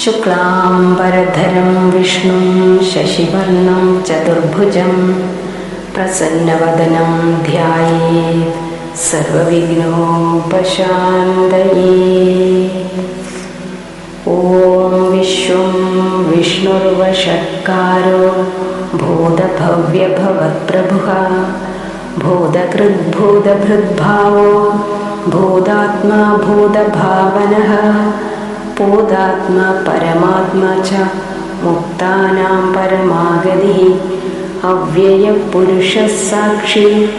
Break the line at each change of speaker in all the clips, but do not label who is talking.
शुक्लाम्बरधरं विष्णुं शशिवर्णं चतुर्भुजं प्रसन्नवदनं ध्यायेत् सर्वविघ्नोपशान्तये। ॐ विश्वं विष्णुर्वषट्कारो भूतभव्यभवत्प्रभुः भूतकृद्भूतभृद्भावो भूतात्मा भूतभावनः बोधात्मा परमात्मा च मुक्तानां परमागतिः। अव्ययपुरुषः साक्षी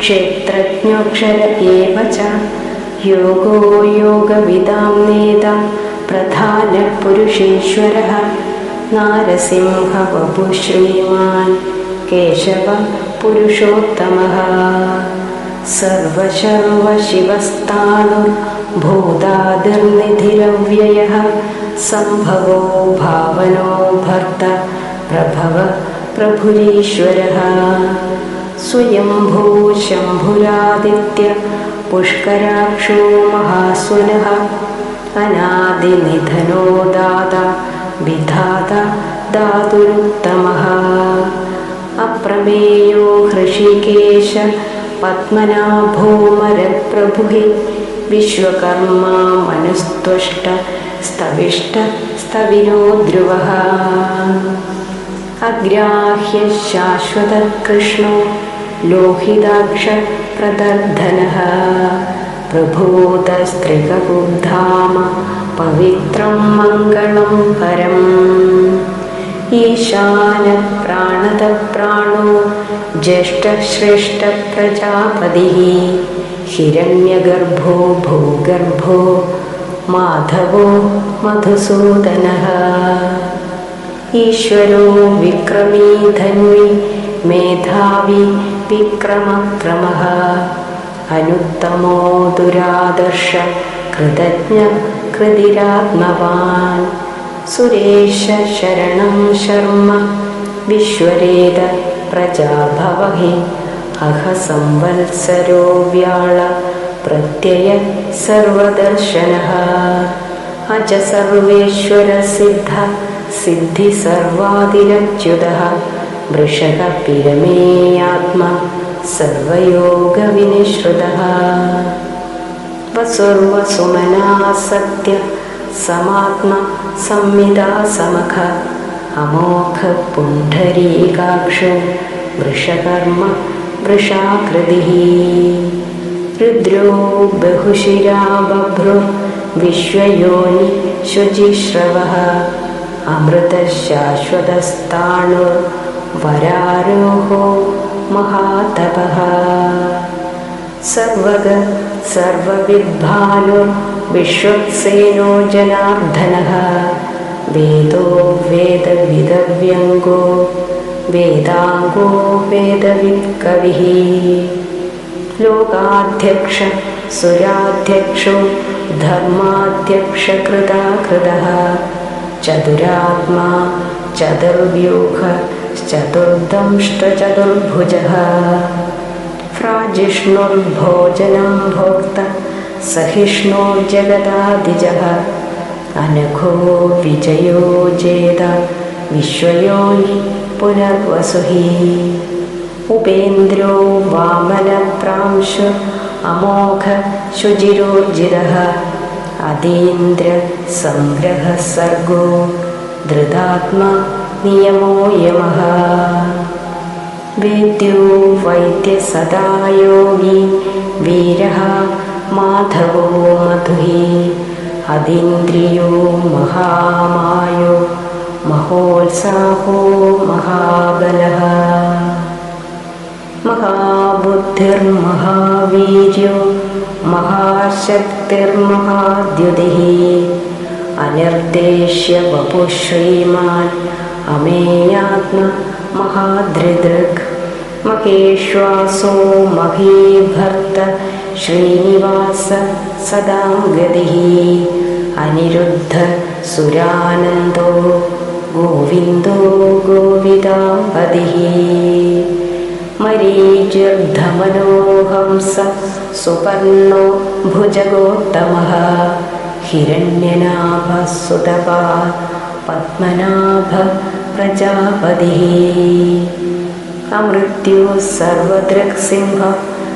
क्षेत्रज्ञोऽक्षर एव च। योगो योगविदां नेता प्रधानपुरुषेश्वरः। नारसिंहवपु श्रीमान् केशव पुरुषोत्तमः सर्वशर्वशिवस्ताणुर्भूतादिर्निधिरव्ययः सम्भवो भावनो भर्त प्रभव प्रभुरीश्वरः। स्वयम्भू शम्भुरादित्य पुष्कराक्षो महासुनः अनादिनिधनो दाता विधाता दातुरुत्तमः। अप्रमेयो हृषिकेश पद्मनाभोमरप्रभुः विश्वकर्मा मनुस्त्वष्ट स्तविष्ट स्तविनो ध्रुवः अग्राह्य शाश्वतकृष्णो लोहिताक्षप्रदर्धनः प्रभूतस्त्रिकबुद्धाम पवित्रं मङ्गलं परम् ईशानप्राणतप्राणो ज्येष्ठश्रेष्ठप्रजापतिः हिरण्यगर्भो भूगर्भो माधवो मधुसूदनः। ईश्वरो विक्रमी धन्वी मेधावी विक्रमक्रमः। अनुत्तमो दुरादर्श कृतज्ञ कृतिरात्मवान्। सुरेश शरणं शर्म विश्वरेद प्रजाभवहि अह संवत्सरो व्याळ प्रत्यय सर्वदर्शनः। अज सर्वेश्वरसिद्ध सिद्धि सर्वादिरच्युतः वृषभपिरमेयात्मा सर्वयोगविनिश्रुतः। वसुर्वसुमना सत्य समात्मा संमिता समख अमोघ पुण्डरीकाक्षो वृषकर्म वृषाकृतिः रुद्रो बहुशिरा बभ्रो विश्वयोनि शुचिश्रवः। अमृतशाश्वतस्ताणुर्वरारोहो महातपः। सर्वग सर्वविद्भानो विश्वक्सेनो जनार्दनः। वेदो वेदविदव्यङ्गो वेदाङ्गो वेदवित्कविः। लोकाध्यक्ष सुराध्यक्षो धर्माध्यक्षकृताकृतः चतुरात्मा चतुर्व्यूहश्चतुर्दंष्टचतुर्भुजः प्राजिष्णुर्भोजनं भोक्त सहिष्णुर्जगदादिजः अनघो विजयो जेद विश्वयोनि പുനർവസുഹി ഉപേന്ദ്രോ വാമനപ്രാംശു അമോഘ ശുചിരോർജിത അതീന്ദ്ര സംഗ്രഹ സർഗോ ധൃതാത്മ നിയമോ യമ വേദ്യോ വൈദ്യസദാ യോഗി വീര മാധവോ മധുഹി അതീന്ദ്രിയോ മഹാമായോ महोत्साहो महाबलः। महाबुद्धिर्महावीर्यो महाशक्तिर्महाद्युतिः। अनिर्देश्य वपुः श्रीमान् अमेयात्मा महाधृदृक् महेश्वासो महीभर्त श्रीनिवास सदा गतिः। अनिरुद्ध सुरानन्दो गोविन्दो गोविदाम्पतिः मरीचिर्धमनो हंस सुपर्णो भुजगोत्तमः। हिरण्यनाभसुतपा पद्मनाभ प्रजापतिः। अमृत्युः सर्वदृक्सिंह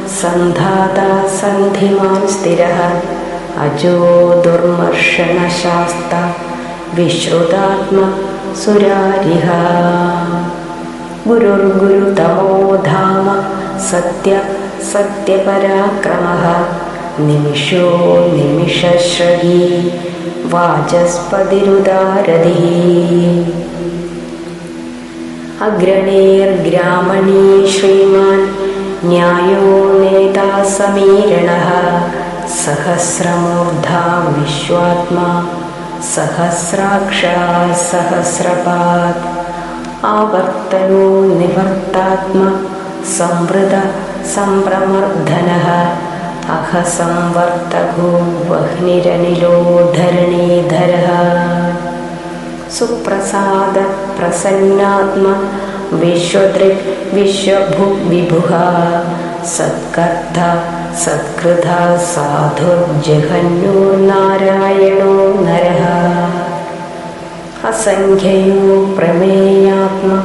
सन्धाता सन्धिमान् स्थिरः। अजो दुर्मर्शनशास्ता विश्रुतात्म गुरुर्गुरुतमो धाम सत्य सत्यपराक्रमः निमिषो निमिषश्रगी वाचस्पतिरुदारधिः। अग्रणेर्ग्रामणी श्रीमान् न्यायो नेता समीरणः सहस्रमूर्धा विश्वात्मा सहस्राक्षा सहस्रपात् आवर्तनो निवर्तात्मा संवृत सम्प्रमर्दनः अहसंवर्तको वह्निरनिलो धरणीधरः सुप्रसादप्रसन्नात्मा विश्वदृक् विश्वभुविभुः सत्कर्ता सत्कृता साधुर्जघन्यो नारायणो नरः। असङ्ख्ययो प्रमेयात्मा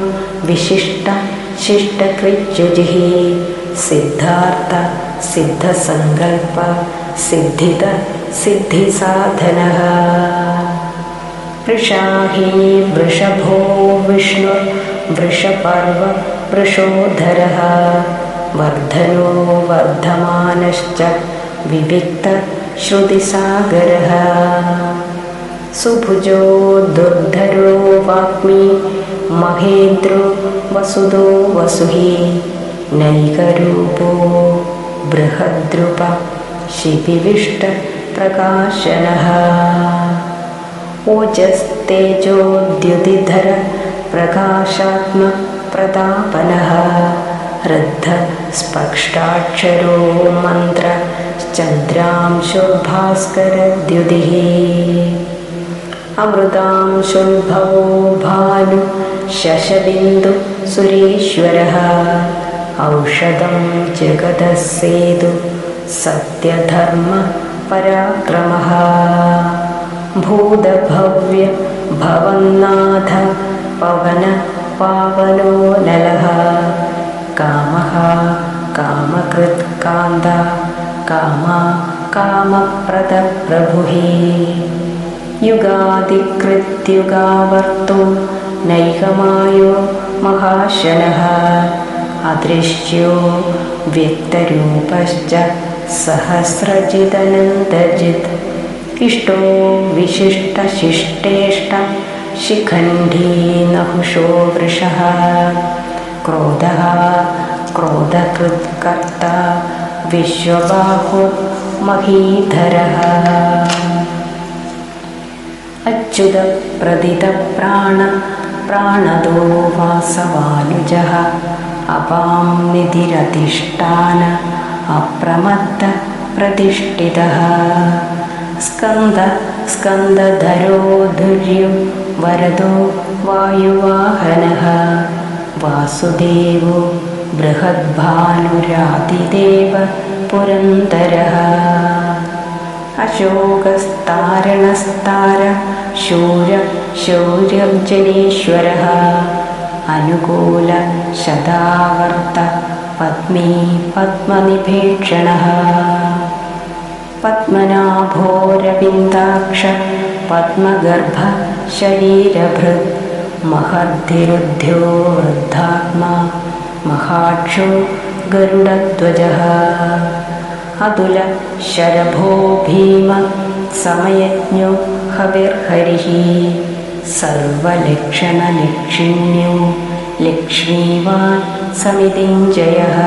विशिष्ट शिष्टकृच्युजिः सिद्धार्थ सिद्धसङ्कल्प सिद्धित सिद्धिसाधनः। वृषाही वृषभो विष्णुर्वृषपर्व वृषोधरः वर्धनो वर्धमानश्च विविक्तश्रुतिसागरः। सुभुजो दुर्धरो वाग्मी महेन्द्रो वसुदो वसुहि नैकरूपो बृहद्रुप शिपिविष्टप्रकाशनः ओजस्तेजोद्युतिधर प्रकाशात्मप्रतापनः रद्धस्पष्टाक्षरो मन्त्रश्चन्द्रांशुर्भास्करद्युतिः अमृतांशुल्भवो भानु शशबिन्दु सुरेश्वरः। औषधं जगतः सेतु सत्यधर्मपराक्रमः भूतभव्य भवन्नाथ पवन पावनो नलः कामः कामकृत्कान्त कामा कामप्रदप्रभुः। युगादिकृत्युगावर्तो नैकमायो महाशनः अदृश्यो व्यक्तरूपश्च सहस्रजिदनन्तजित् इष्टो विशिष्टशिष्टेष्ट शिखण्डी नहुषो वृषः क्रोधः क्रोधकृत्कर्ता विश्वबाहो महीधरः। अच्युतप्रदितप्राण प्राणदो वासवानुजः अपां निधिरधिष्ठान अप्रमत्तप्रतिष्ठितः। स्कन्द स्कन्दधरो धुर्यो वरदो वायुवाहनः वासुदेवो बृहद्भानुरातिदेव पुरन्दरः। अशोकस्तारणस्तार शूर शौर्यर्जनेश्वरः अनुकूलशदावर्त पद्मी पद्मनिभेक्षणः। पद्मनाभोरविन्दाक्ष पद्मगर्भ शरीरभृत् महद्धिरुद्ध्यो वृद्धात्मा महाक्षो गरुडध्वजः। अतुल शरभो भीम समयज्ञो हविर्हरिः। सर्वलक्षणलक्षिण्यो लक्ष्मीवान् समितिञ्जयः।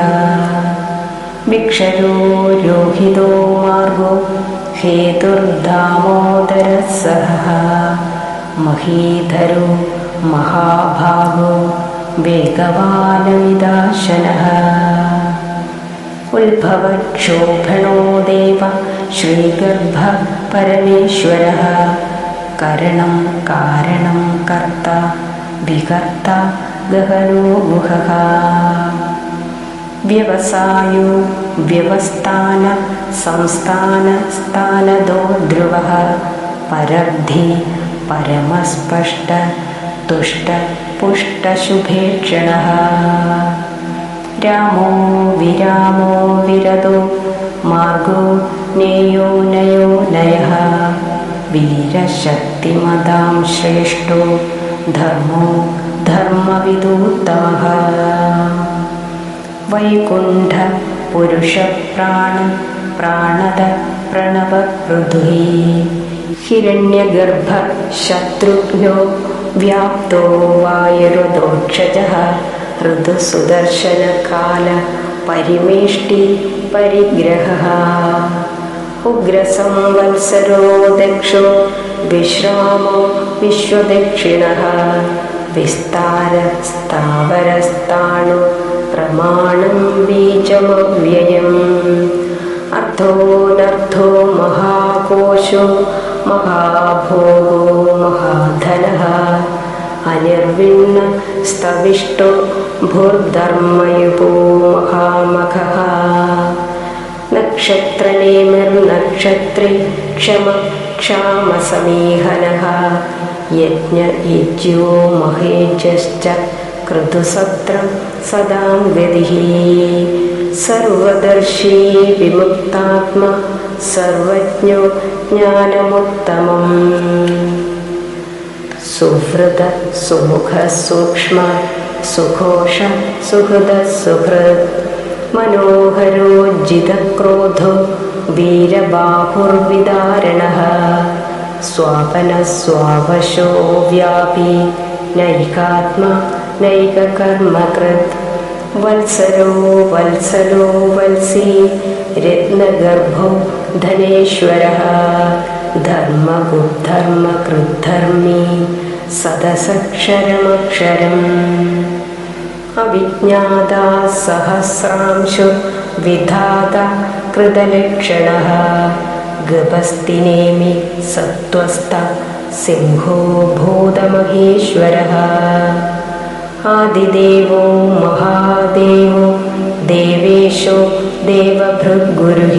विक्षरो रोहितो मार्गो हेतुर्दामोदरः सहः। महीधरो महाभागो वेगवानमिदाशनः उद्भवक्षोभणो देव श्रीगर्भ परमेश्वरः करणं कारणं कर्ता विकर्ता गहनो गुहः व्यवसायो व्यवस्थान संस्थानस्थानदो ध्रुवः। परब्धि परमस्पष्ट तुष्टपुष्टशुभेक्षणः रामो विरामो विरदो मार्गो नेयो नयो नयः। वीरशक्तिमदां श्रेष्ठो धर्मो धर्मविदुत्तमः वैकुण्ठपुरुषप्राण प्राणद प्रणवपृथुः हिरण्यगर्भशत्रुघ्नो व्याप्तो वायुरुदोक्षजः ऋतुसुदर्शनकालपरिमेष्टि परिग्रहः उग्रसंवत्सरो दक्षो विश्रामो विश्वदक्षिणः। विस्तारस्तावरस्ताणु प्रमाणं बीजमव्ययम्। अर्थोऽनर्थो महाकोशो महाभोगो महाधनः अनिर्विण्णस्तविष्टो भूर्धर्मयुपो महामखः नक्षत्रनेमिर्नक्षत्रे क्षम क्षामसमीहनः यज्ञयुज्यो महेजश्च क्रतुसत्रं सदां गतिः सर्वदर्शी विमुक्तात्मा सर्वज्ञो ज्ञानमुत्तमम् सुहृद सुमुख सूक्ष्म सुघोष सुहृद सुहृत् मनोहरोज्जितक्रोधो वीरबाहुर्विदारणः। स्वापनस्वावशो व्यापी नैकात्मा नैककर्मकृत् वत्सरो वत्सलो वल्सी रत्नगर्भो धनेश्वरः। धर्मगुद्धर्मकृद्धर्मी सदसक्षरमक्षरम्। अविज्ञाता सहस्रांशु विधाता कृतलक्षणः। गपस्तिनेमि सत्त्वस्त सिंहो भूतमहेश्वरः आदिदेवो महादेवो देवेशो देवभृद्गुरुः।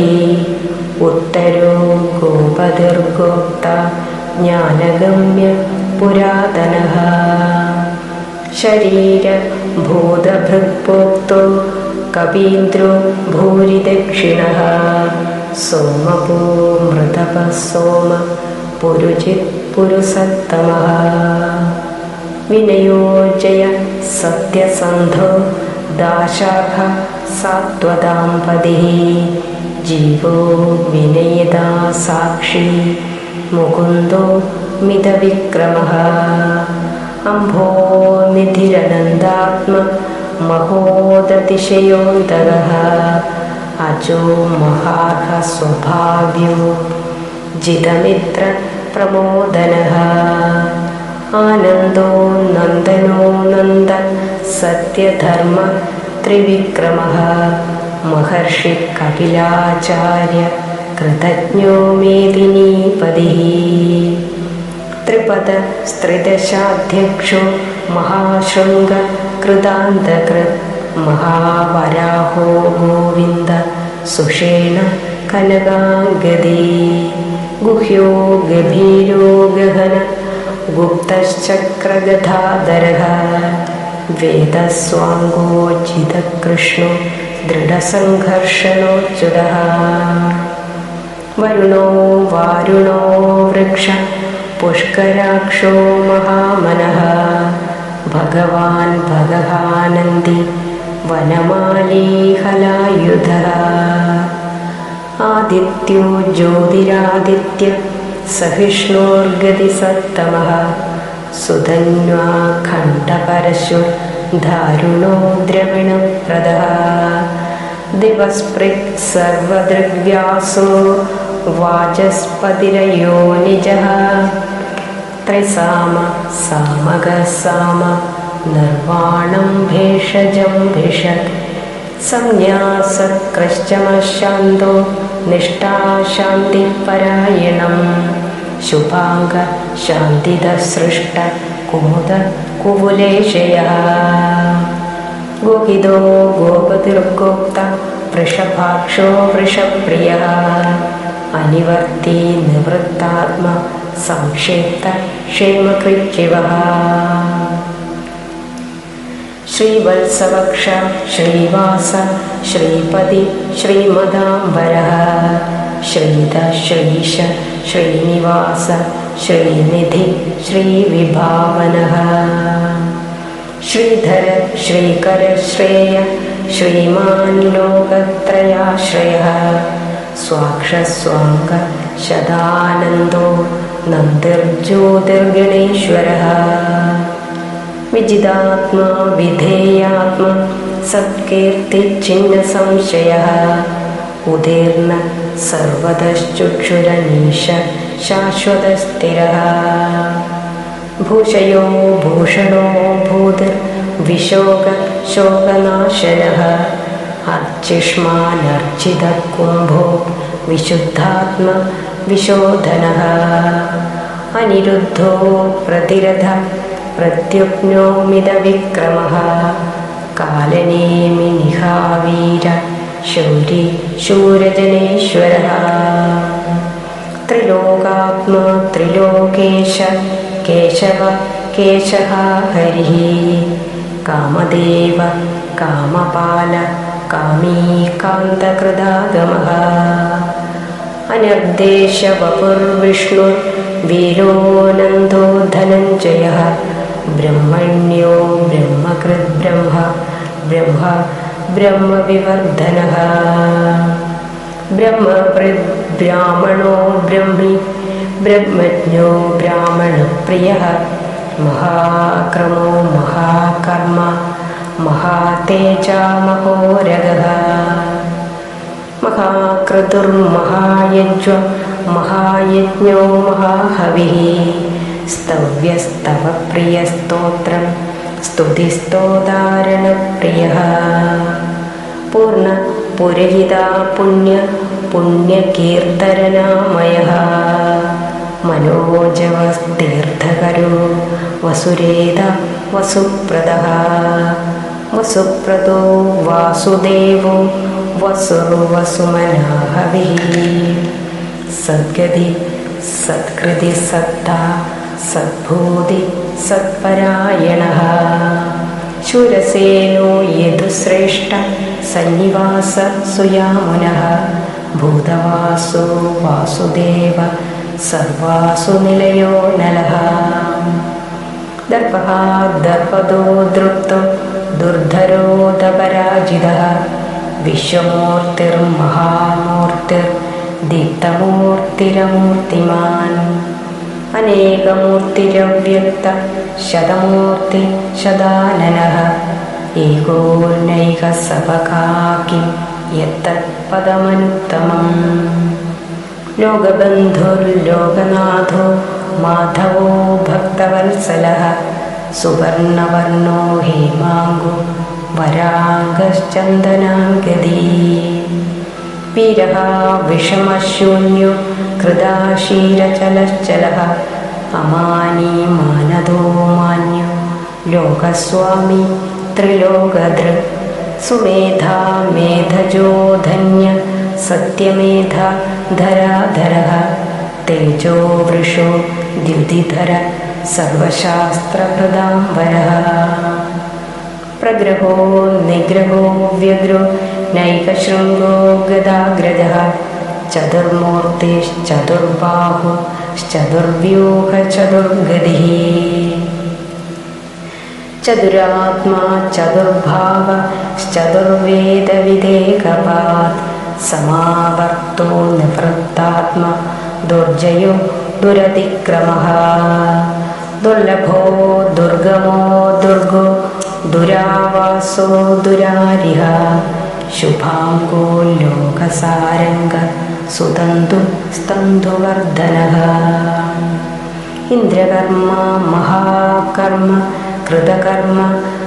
उत्तरो गोपदुर्गोप्ता ज्ञानगम्य पुरातनः। शरीरभूतभृक्पोक्तो कवीन्द्रो भूरिदक्षिणः। सोमपो मृतपः सोम पुरुजित् पुरुसत्तमः विनयो जय सत्यसन्धो दाशाख सात्वदाम्पतिः जीवो विनयदा साक्षी मुकुन्दो मितविक्रमः। अम्भो निधिरनन्दात्म महोदतिशयोन्तरः अजो महाः स्वभाव्यो जितमित्र प्रमोदनः आनन्दो नन्दनो नन्द सत्यधर्म त्रिविक्रमः महर्षिकपिलाचार्य कृतज्ञो मेदिनीपदिः त्रिपदस्त्रिदशाध्यक्षो महाशृङ्गकृतान्तकृत् महावराहो गोविन्द सुषेण कनकाङ्गदी गुह्यो गभीरो गहन गुप्तश्चक्रगधाधरः वेदस्वाङ्गोचितकृष्णो दृढसङ्घर्षणोच्युतः। वरुणो वारुणो वृक्ष पुष्कराक्षो महामनः। भगवान् भगवानन्दी वनमालीहलायुधः आदित्यो ज्योतिरादित्य सहिष्णोर्गतिसत्तमः। सुधन्वाखण्डपरशु दारुणो द्रविणप्रदः दिवस्पृक् सर्वदृग्व्यासो वाचस्पतिरयो निजः। त्रिसाम सामगः साम निर्वाणं भेषजं भिषक् संन्यासकृश्चमशान्तो निष्ठा शान्तिपरायणम् शुभाङ्ग शान्तिदसृष्ट कुमुद कुवुलेशयः गोहिदो गोपतिर्गोक्ता वृषभाक्षो वृषप्रियः। अनिवर्ती निवृत्तात्मा संक्षिप्त क्षेमकृचिवः श्रीवत्सवक्ष श्रीवास श्रीपदि श्रीमदाम्बरः श्रीध श्रीश श्रीनिवास श्रीनिधि श्रीविभावनः। श्रीधर श्रीकर श्रेय श्रीमान् लोकत्रयाश्रयः। स्वाक्षस्वाङ्ग शदानन्दो नन्दिर्ज्योतिर्गणेश्वरः। विजिदात्मा विधेयात्मा सत्कीर्तिचिह्नसंशयः उदीर्न सर्वतश्चुक्षुरनीश शाश्वतस्थिरः। भूषयो भूषणो भूतिर्विशोकशोकनाशनः अर्चिष्मानर्चितकुम्भो विशुद्धात्मा विशोधनः। अनिरुद्धो प्रतिरथ प्रत्युप्नोमिदविक्रमः। कालनेमि निहावीर शौरि शूरजनेश्वरः। त्रिलोकात्मा त्रिलोकेश केशव केशः हरिः। कामदेव कामपाल कामीकान्तकृदागमः। अनर्देशवपुर्विष्णुर्वीरोऽनन्दो धनञ्जयः। ब्रह्मण्यो ब्रह्मकृद्ब्रह्म ब्रह्म ब्रह्मविवर्धनः। ब्रह्मकृद्ब्राह्मणो ब्रह्मि ब्रह्मज्ञो ब्राह्मणप्रियः। महाक्रमो महाकर्म महातेजामहोरगः। महाक्रतुर्महायज्ञ महायज्ञो महाहविः। स्तव्यस्तव प्रियस्तोत्रं സ്തുതിസ്തോതാരണപ്രിയഃ. പൂർണ പുരഹിതാ പുണ്യ പുണ്യകീർത്തരനാമയः മനോജവസ്തീർത്ഥകരോ വസുരേത വസുപ്രദः. വസുപ്രദോ വാസുദേവോ വസുർവസുമനാഹവിः സദ്ഗതി സത്കൃതി സത്താ सद्भूति सत्परायणः। शूरसेनो यदुश्रेष्ठ सन्निवास सुयामुनः। भूतवासो वासुदेव सर्वासु निलयो नलः। दर्पः दर्पदो दृप्तो दुर्धरोदपराजितः विश्वमूर्तिर्महामूर्तिर्दीप्तमूर्तिरमूर्तिमान् अनेकमूर्तिरव्यक्त शतमूर्ति शदाननः एकोन्नैकसपकाकिं यत्तत्पदमनुत्तमम् लोकबन्धुर्लोकनाथो माधवो भक्तवत्सलः सुवर्णवर्णो हेमाङ्गो वराङ्गश्चन्दनाङ्गदी वीरः विषमशून्यो कृदाशीरचलश्चलः अमानी मानदो मान्यो लोकस्वामी त्रिलोकदृक् सुमेधा मेधजो धन्य सत्यमेधा धराधरः तेजो वृषो द्युतिधर सर्वशास्त्रकृदाम्बरः प्रग्रहो निग्रहो व्यग्रो नैकशृङ्गो गदाग्रजः चतुर्मूर्तिश्चतुर्बाहुश्चतुर्व्यूहचतुर्गतिः। चतुरात्मा चतुर्भावश्चतुर्वेदविदेकपात् समावर्तो निवृत्तात्मा दुर्जयो दुरतिक्रमः। दुर्लभो दुर्गमो दुर्गो दुरावासो दुरारिः शुभाङ्गो लोकसारङ्ग सुतन्तु स्तन्धुवर्धनः इन्द्रकर्मा महाकर्म कृतकर्म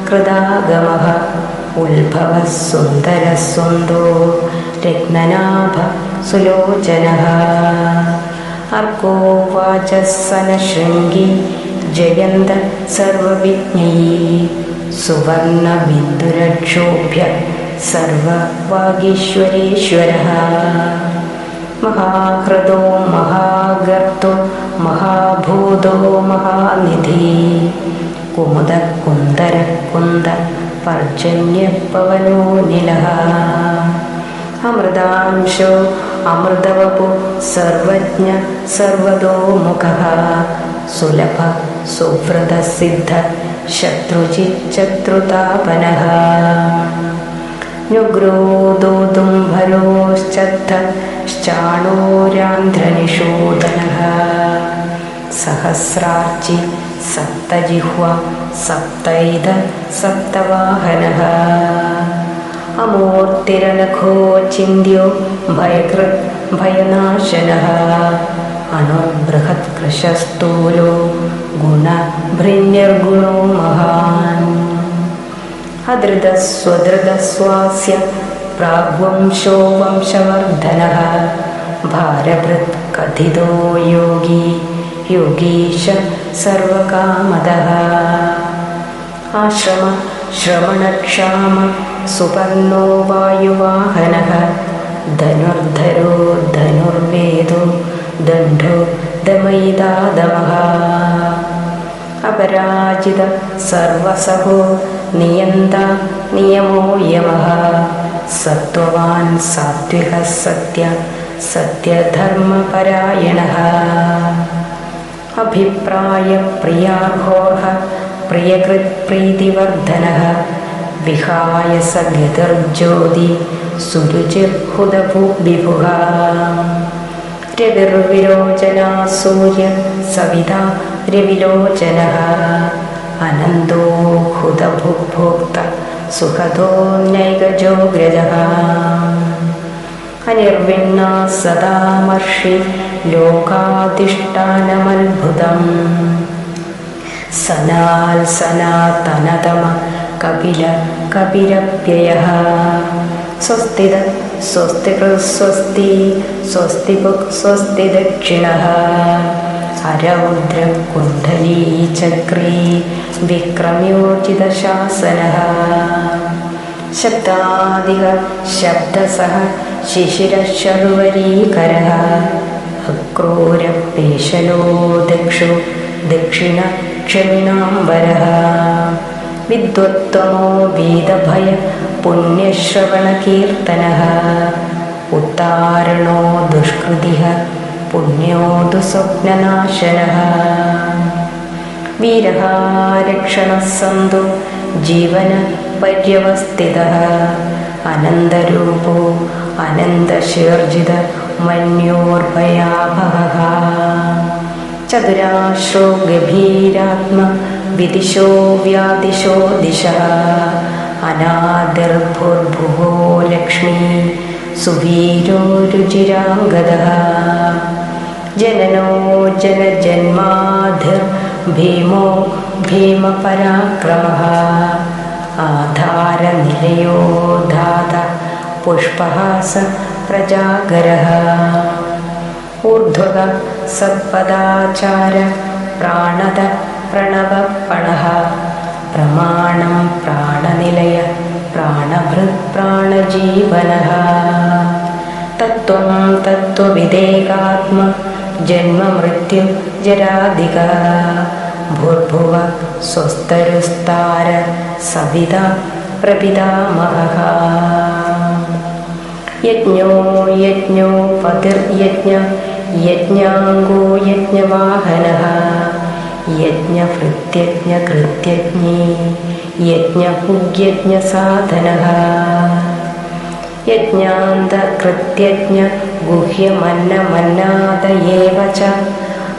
कृदागमः उद्भवः सुन्दरः सुन्दो रत्ननाभ सुलोचनः। अर्को वाचस्सनशृङ्गी जयन्त सर्वविज्ञैः सुवर्णबिन्दुरक्षोभ्य सर्ववागीश्वरेश्वरः महाहृदो महागर्तो महाभूतो महानिधि। कुमुदकुन्दरकुन्द पर्जन्यपवनो निलः। अमृतांशो अमृतवपु सर्वज्ञ सर्वतोमुखः। सुलभ सुव्रतसिद्ध शत्रुचिच्चत्रुतापनः नुग्रोदोदुम्भरोश्चत्तश्चाणोरान्ध्रनिषूदनः सहस्रार्चि सप्तजिह्वा सप्तैद सप्तवाहनः अमूर्तिरनखो चिन्त्यो भयकृत् भयनाशनः। अणुबृहत्कृशस्थूलो गुणभृन्यर्गुणो महान् अधृतस्वधृतस्वास्य प्राग्वंशो वंशवर्धनः। भारभृत् कथितो योगी योगीश सर्वकामदः। आश्रम श्रवणक्षाम सुपर्णो वायुवाहनः। धनुर्धरो धनुर्वेदो दण्डो दमयिदादमः अपराजित सर्वसहो നിയന്ത നിയമോ യമഹ സത്വവാൻ സാത്വിക സത്യ സത്യധർമ്മപരായണ അഭിപ്രായ പ്രിയാഘോഹ പ്രിയകൃത്പ്രീതിവർദ്ധന വിഹായ സഗതിർജ്യോതി സുരുചിഹുദഭൂവിഭുഹ രവിർവിരോചന സൂര്യ സവിത രവിലോചന अनन्दो हुदभुग्भोक्त सुखदोऽन्यैकजोग्रजः अनिर्विण्णा सदामर्षि लोकाधिष्ठानमद्भुतम्। सनाल् सनातनतम कपिल कपिरप्ययः स्वस्तिद स्वस्तिकृस्वस्ति स्वस्तिपुक् स्वस्ति दक्षिणः अरौद्रकुण्डलीचक्रे विक्रम्योचितशासनः शब्दादिः शब्दसः शिशिरशर्वरीकरः अक्रूरपेशलो दक्षो दक्षिणक्षमिणाम्बरः विद्वत्तमो वेदभय पुण्यश्रवणकीर्तनः। उत्तारणो दुष्कृतिः पुण्यो दुःस्वप्ननाशनः वीरः रक्षणः सन्तु जीवनपर्यवस्थितः अनन्दरूपो अनन्दशीर्जित मन्योर्भयाभवः चतुराश्रो गभीरात्म विदिशो व्यादिशो दिशः अनादिर्भुर्भुवो लक्ष्मी सुवीरो रुचिराङ्गदः जननो जनजन्माधिर्भीमो भीमपराक्रमः। आधारनिलयो धाता पुष्पहास प्रजागरः ऊर्ध्वग सत्पदाचार प्राणद प्रणवपणः। प्रमाणं प्राणनिलय प्राणभृत् प्राणजीवनः। तत्त्वं तत्त्वविदेकात्म जन्ममृत्यु जरादिका भूर्भुव स्वस्तरुस्तार सविता प्रपितामहः यज्ञो यज्ञो पतिर्यज्ञ यज्ञाङ्गो यज्ञवाहनः। यज्ञभृत्यज्ञकृत्यज्ञे यज्ञपुग्यज्ञसाधनः यज्ञान्तकृत्यज्ञ गुह्यमन्नमन्नाद एव च।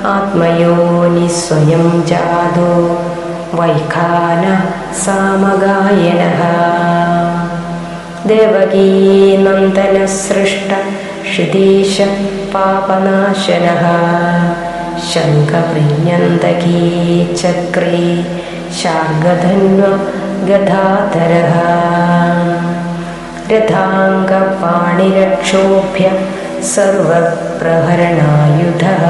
आत्मयोनि स्वयं जातो वैखान सामगायनः। देवकीनन्दनसृष्ट क्षितीश पापनाशनः। शङ्खप्रिण्यन्दकी चक्रे शार्गधन्व गदाधरः रथाङ्गपाणिरक्षोभ्य सर्वप्रहरणायुधः